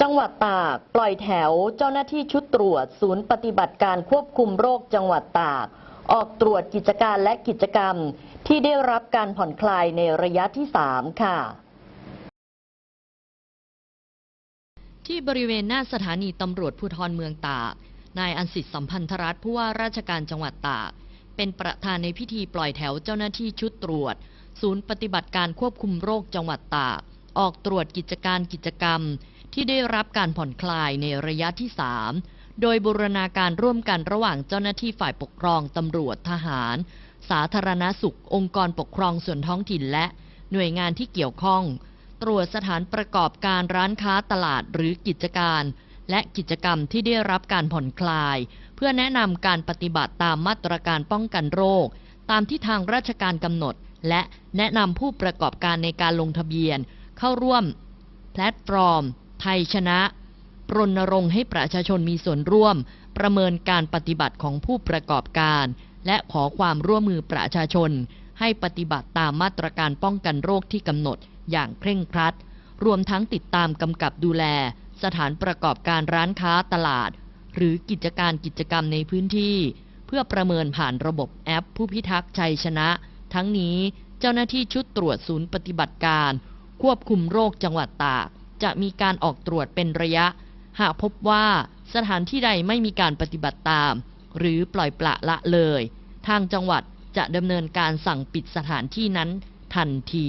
จังหวัดตากปล่อยแถวเจ้าหน้าที่ชุดตรวจ ศูนย์ปฏิบัติการควบคุมโรคจังหวัดตาก ออกตรวจกิจการและกิจกรรม ที่ได้รับการผ่อนคลายในระยะที่ 3 ค่ะ ที่บริเวณหน้าสถานีตำรวจภูธรเมืองตาก นายอันสิทธิ์สัมพันธรัฐผู้ว่าราชการจังหวัดตาก เป็นประธานในพิธีปล่อยแถวเจ้าหน้าที่ชุดตรวจ ศูนย์ปฏิบัติการควบคุมโรคจังหวัดตาก ออกตรวจกิจการกิจกรรม ที่ได้รับการผ่อนคลายในระยะที่ 3 โดยบูรณาการร่วมกันระหว่างเจ้าหน้าที่ฝ่ายปกครองตำรวจทหาร สาธารณสุข องค์กรปกครองส่วนท้องถิ่นและหน่วยงานที่เกี่ยวข้อง ตรวจสถานประกอบการร้านค้าตลาดหรือกิจการ และกิจกรรมที่ได้รับการผ่อนคลาย เพื่อแนะนำการปฏิบัติตามมาตรการป้องกันโรค ตามที่ทางราชการกำหนด และแนะนำผู้ประกอบการในการลงทะเบียน เข้าร่วม แพลตฟอร์ม ไทยชนะรณรงค์ให้ประชาชนมีส่วนร่วม ประเมินการปฏิบัติของผู้ประกอบการ และขอความร่วมมือประชาชน ให้ปฏิบัติตามมาตรการป้องกันโรคที่กำหนดอย่างเคร่งครัด รวมทั้งติดตามกำกับดูแล สถานประกอบการร้านค้าตลาด หรือกิจการกิจกรรมในพื้นที่ เพื่อประเมินผ่านระบบแอป ผู้พิทักษ์ชัยชนะ ทั้งนี้เจ้าหน้าที่ชุดตรวจศูนย์ปฏิบัติการ ควบคุมโรคจังหวัดตาก จะมีการออกตรวจเป็นระยะ หากพบว่าสถานที่ใดไม่มีการปฏิบัติตาม หรือปล่อยปละละเลย ทางจังหวัดจะดำเนินการสั่งปิดสถานที่นั้นทันที